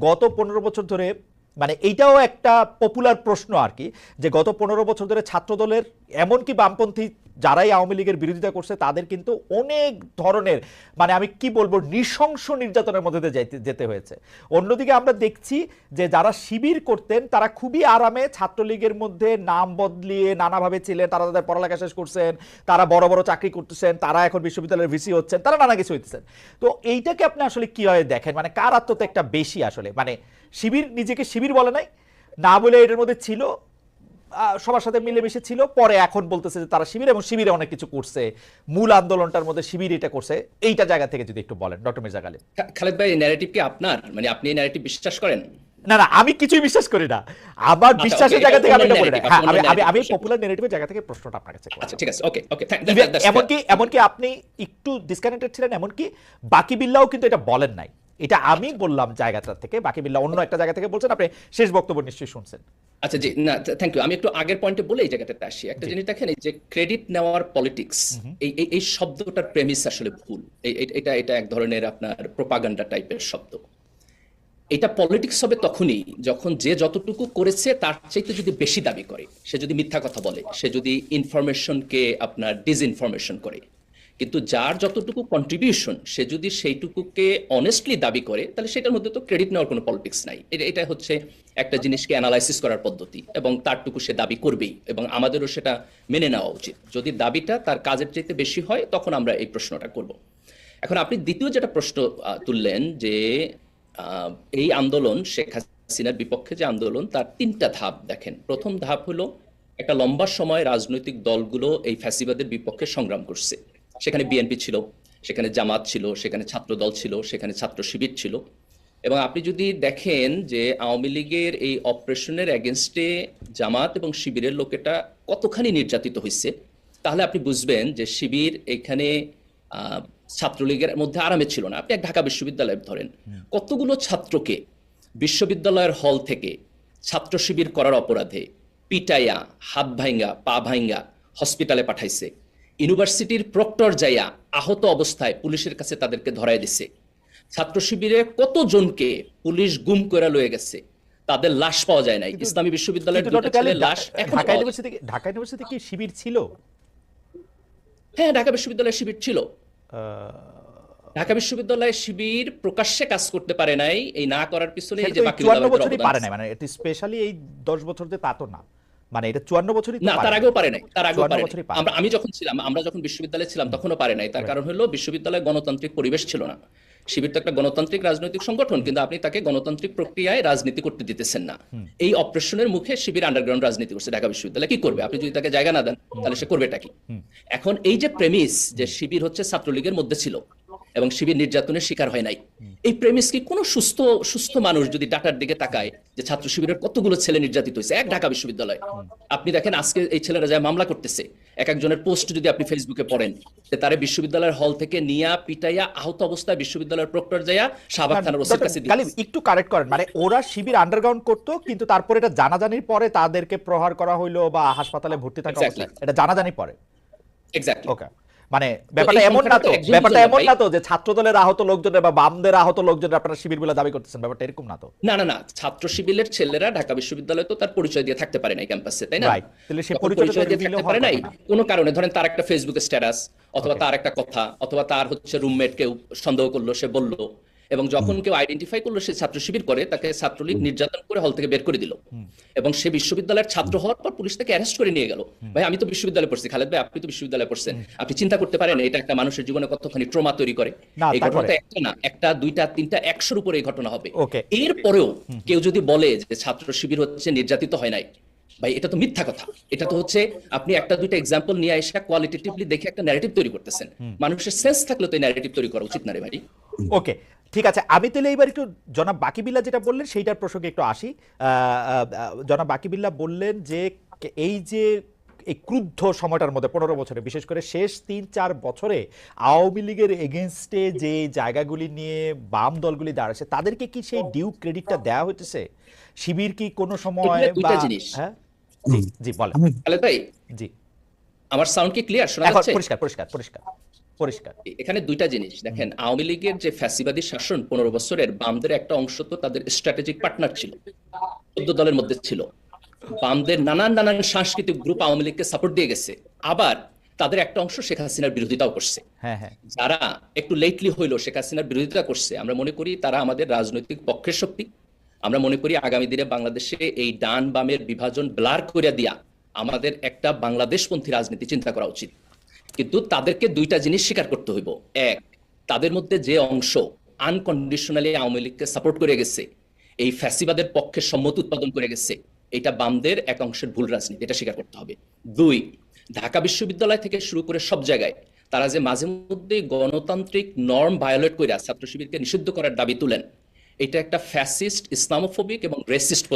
গত পনেরো বছর ধরে মানে এইটাও একটা পপুলার প্রশ্ন আর কি, যে গত পনেরো বছর ধরে ছাত্রদলের এমনকি বামপন্থী যারাই আওয়ামী লীগের বিরোধিতা করছে, তাদের কিন্তু অনেক ধরনের মানে আমি কি বলব, নৃশংস নির্যাতনের মধ্যে দিয়ে যেতে হয়েছে। অন্যদিকে আমরা দেখছি যে যারা শিবির করতেন, তারা খুবই আরামে ছাত্রলীগের মধ্যে নাম বদলিয়ে নানাভাবে ছিলেন, তারা তাদের পড়ালেখা শেষ করছেন, তারা বড় বড় চাকরি করতেছেন, তারা এখন বিশ্ববিদ্যালয়ের ভিসি হচ্ছেন, তারা নানা কিছু হইতেছেন। তো এইটাকে আপনি আসলে কীভাবে দেখেন? মানে কার আত্মত্যাগটা বেশি আসলে? মানে শিবির নিজেকে শিবির বলে নাই? না বলে এটার মধ্যে ছিল সবার সাথে মিলেমিশে ছিল পরে এখন বলতেছে যে তারা শিবির এবং শিবিরে অনেক কিছু করছে। মূল আন্দোলনটার মধ্যে শিবির এটা করছে। এইটা জায়গা থেকে যদি একটু বলেন ডক্টর মির্জা গালিব খালেদ ভাই ন্যারেটিভ কি আপনার? মানে আপনি এই ন্যারেটিভ বিশ্বাস করেন? না না আমি কিছুই বিশ্বাস করি না। আমার আচ্ছা, বিশ্বাসের জায়গা থেকে আমি এটা বলি না। হ্যাঁ আমি আমি আমি পপুলার নেগেটিভের জায়গা থেকে প্রশ্নটা আপনার কাছে। আচ্ছা ঠিক আছে ওকে ওকে Even এমনকি এমনকি আপনি একটু ডিসকানেক্টেড ছিলেন এমনকি বাকি বিল্লাও কিন্তু এটা বলেন নাই। এটা আমি বললাম জায়গাটা থেকে বাকি বিল্লা অন্য একটা জায়গা থেকে বলছেন আপনি শেষ বক্তব্য নিশ্চয়ই শুনছেন। আচ্ছা জি না থ্যাংক ইউ আমি একটু আগের পয়েন্টে বলে এই জায়গাটাতে আসি। একটা জিনিস দেখেন এই যে ক্রেডিট নেওয়ার পলিটিক্স এই এই- শব্দটার প্রেমিস আসলে ভুল। এটা এটা এক ধরনের আপনার প্রোপাগান্ডা টাইপের শব্দ। এটা পলিটিক্স হবে তখনই যখন যে যতটুকু করেছে তার চাইতে যদি বেশি দাবি করে সে যদি মিথ্যা কথা বলে সে যদি ইনফরমেশনকে আপনার ডিসইনফরমেশন করে। কিন্তু যার যতটুকু কন্ট্রিবিউশন সে যদি সেইটুকুকে অনেস্টলি দাবি করে, তাহলে সেটার মধ্যে তো ক্রেডিট নেওয়ার কোনো পলিটিক্স নাই। এটা হচ্ছে একটা জিনিসকে অ্যানালাইসিস করার পদ্ধতি, এবং তারটুকু সে দাবি করবেই, এবং আমাদেরও সেটা মেনে নেওয়া উচিত। যদি দাবিটা তার কাজের চাইতে বেশি হয়, তখন আমরা এই প্রশ্নটা করব। এখন আপনি দ্বিতীয় যেটা প্রশ্ন তুললেন যে এই আন্দোলন, শেখ হাসিনার বিপক্ষে যে আন্দোলন, তার তিনটা ধাপ দেখেন। প্রথম ধাপ হলো একটা লম্বা সময় রাজনৈতিক দলগুলো এই ফ্যাসিবাদের বিপক্ষে সংগ্রাম করছে। সেখানে বিএনপি ছিল সেখানে জামাত ছিল সেখানে ছাত্র দল ছিল সেখানে ছাত্র শিবির ছিল। এবং আপনি যদি দেখেন যে আওয়ামী লীগের এই অপারেশনের এগেনস্টে জামাত এবং শিবিরের লোকেটা কতখানি নির্যাতিত হয়েছে তাহলে আপনি বুঝবেন যে শিবির এখানে ছাত্রলীগের মধ্যে আরামে ছিল না। আপনি এক ঢাকা বিশ্ববিদ্যালয় ধরেন কতগুলো ছাত্রকে বিশ্ববিদ্যালয়ের হল থেকে ছাত্র শিবির করার অপরাধে পিটাইয়া হাত ভাইঙ্গা পা ভাইঙ্গা হসপিটালে পাঠাইছে ইউনিভার্সিটির প্রক্টর যাইয়া আহত অবস্থায় পুলিশের কাছে তাদেরকে ধরায় দিছে। ছাত্র শিবিরে কতজনকে পুলিশ গুম করে লয়ে গেছে তাদের লাশ পাওয়া যায় নাই। ইসলামী বিশ্ববিদ্যালয়ের দুটো ছেলের লাশ ঢাকা। ইউনিভার্সিটি ঢাকা ইউনিভার্সিটি কি শিবির ছিল? হ্যাঁ ঢাকা বিশ্ববিদ্যালয়ের শিবির ছিল। ঢাকা বিশ্ববিদ্যালয়ে শিবির প্রকাশ্যে কাজ করতে পারে নাই। এই না করার পিছনে এই যে বাকি পারে আছে। না মানে এটা স্পেশালি এই দশ বছর যে তা তো না। মানে এটা চুয়ান্ন বছরই না তার আগেও পারে নাই তার আগেও পারে। আমরা আমি যখন ছিলাম আমরা যখন বিশ্ববিদ্যালয়ে ছিলাম তখনও পারে নাই। তার কারণ হলো বিশ্ববিদ্যালয়ে গণতান্ত্রিক পরিবেশ ছিল না। শিবির তো একটা গণতান্ত্রিক রাজনৈতিক সংগঠন কিন্তু আপনি তাকে গণতান্ত্রিক প্রক্রিয়ায় রাজনীতি করতে দিতেছেন না। এই অপারেশনের মুখে শিবির আন্ডারগ্রাউন্ড রাজনীতি করছে ঢাকা বিশ্ববিদ্যালয়। কি করবে? আপনি যদি তাকে জায়গা না দেন তাহলে সে করবেটা কি? এখন এই যে প্রেমিস যে শিবির হচ্ছে ছাত্রলীগের মধ্যে ছিল এবং শিবির নির্যাতনের শিকার হয় নাই। এই প্রেমিস কি কোনো সুস্থ সুস্থ মানুষ যদি ডাটার দিকে তাকায় যে ছাত্র শিবিরের কতগুলো ছেলে নির্যাতিত হয়েছে? এক ঢাকা বিশ্ববিদ্যালয়। আপনি দেখেন আজকে এই ছেলেরা যায় মামলা করতেছে। এক একজনের পোস্ট যদি আপনি ফেসবুকে পড়েন যে তারে বিশ্ববিদ্যালয়ের হল থেকে নিয়া পিটাইয়া আহত অবস্থায় বিশ্ববিদ্যালয়ের প্রক্টর যাইয়া শাহবাগ থানার ওসির কাছে একটু কারেক্ট করেন। মানে ওরা শিবির আন্ডারগ্রাউন্ড করতো কিন্তু তারপরে এটা জানাজানির পরে তাদেরকে প্রহার করা হইল বা হাসপাতালে ভর্তি থাকা এটা জানাজানি পরে। Exactly. ওকে মানে ব্যাপারটা এমন না তো ব্যাপারটা এমন না না তো যে ছাত্র দলের আহত লোকজনের বা বামদের আহত লোকজনের আপনারা শিবির বলে দাবি করতেছেন ব্যাপারটা এরকম না তো? না না না ছাত্র শিবিরের ছেলেরা ঢাকা বিশ্ববিদ্যালয়ে তো তার পরিচয় দিয়ে থাকতে পারে নাই ক্যাম্পাসে তাই না? তাহলে সে পরিচয় দিয়ে থাকতে পারে নাই। কোনো কারণে ধরেন তার একটা ফেসবুকে স্ট্যাটাস অথবা তার একটা কথা অথবা তার হচ্ছে রুমমেট কেউ সন্দেহ করল সে বলল এবং যখন কেউ আইডেন্টিফাই করল সে ছাত্র শিবির করে তাকে ছাত্রলীগ নির্যাতন করে হল থেকে বের করে দিল। এবং সে বিশ্ববিদ্যালয়ের ছাত্র হওয়ার পর পুলিশ তাকে অ্যারেস্ট করে নিয়ে গেল। ভাই আমি তো বিশ্ববিদ্যালয়ে পড়ছি। খালেদ ভাই আপনি তো বিশ্ববিদ্যালয়ে পড়ছেন। আপনি চিন্তা করতে পারেন এটা একটা মানুষের জীবনে কতখানি ট্রমা তৈরি করে। এই ঘটনা তারপরে? তো একটা না একটা দুইটা তিনটা একশোর উপরে এই ঘটনা হবে। Okay. এরপরেও কেউ যদি বলে যে ছাত্র শিবির হচ্ছে নির্যাতিত হয় নাই ভাই এটা তো মিথ্যা কথা। এটা তো হচ্ছে আপনি একটা দুইটা এক্সাম্পল নিয়ে এসে কোয়ালিটেটিভলি দেখে একটা ন্যারেটিভ তৈরি করতেছেন। মানুষের সেন্স থাকলে তো এই ন্যারেটিভ তৈরি করা উচিত না রে ভাই। ওকে। ঠিক আছে আমি তাহলে এইবার একটু জনাব বাকিবিল্লা যেটা বললেন সেইটার প্রসঙ্গে একটু আসি। জনাব বাকিবিল্লা বললেন যে এই যে এই ক্রুদ্ধ সময়টার মধ্যে পনেরো বছরে বিশেষ করে শেষ তিন চার বছরে আওয়ামী লীগের এগেনস্টে যে জায়গাগুলি নিয়ে বাম দলগুলি দাঁড়াচ্ছে তাদেরকে কি সেই ডিউ ক্রেডিটটা দেওয়া হচ্ছে শিবির কি কোনো সময় বা হ্যাঁ? জি জি বলেন। ভাই জি। আমার সাউন্ড কি ক্লিয়ার শোনা যাচ্ছে? পরিষ্কার পরিষ্কার পরিষ্কার। পরিষ্কার। এখানে দুইটা জিনিস। দেখেন আওয়ামী লীগের যে ফ্যাসিবাদী শাসন পনেরো বছরের বামদের একটা অংশ তো তাদের স্ট্র্যাটেজিক পার্টনার ছিল। চোদ্দ দলের মধ্যে ছিল। বামদের নানান নানান সাংস্কৃতিক গ্রুপ আওয়ামী লীগকে সাপোর্ট দিয়ে গেছে। আবার তাদের একটা অংশ শেখ হাসিনার বিরোধিতাও করছে। হ্যাঁ হ্যাঁ। যারা একটু লেটলি হইল শেখ হাসিনার বিরোধিতা করছে আমরা মনে করি তারা আমাদের রাজনৈতিক পক্ষের শক্তি। আমরা মনে করি আগামী দিনে বাংলাদেশে এই ডান বামের বিভাজন ব্লার করে দিয়া আমাদের একটা বাংলাদেশপন্থী রাজনীতি চিন্তা করা উচিত। কিন্তু তাদেরকে দুইটা জিনিস স্বীকার করতে হইব। এক, তাদের মধ্যে যে অংশ আনকন্ডিশনালি আওয়ামী লীগকে সাপোর্ট করে গেছে, এই ফ্যাসিবাদের পক্ষে সম্মতি উৎপাদন করে গেছে, এটা বামদের এক অংশের ভুল রাজনীতি, এটা স্বীকার করতে হবে। দুই, ঢাকা বিশ্ববিদ্যালয় থেকে শুরু করে সব জায়গায় তারা যে মাঝে মধ্যে গণতান্ত্রিক নর্ম ভায়োলেট করে ছাত্র শিবিরকে নিষিদ্ধ করার দাবি তুলেন, এটা একটা ফ্যাসিস্ট ইসলামোফোবিক এবং রেসিস্ট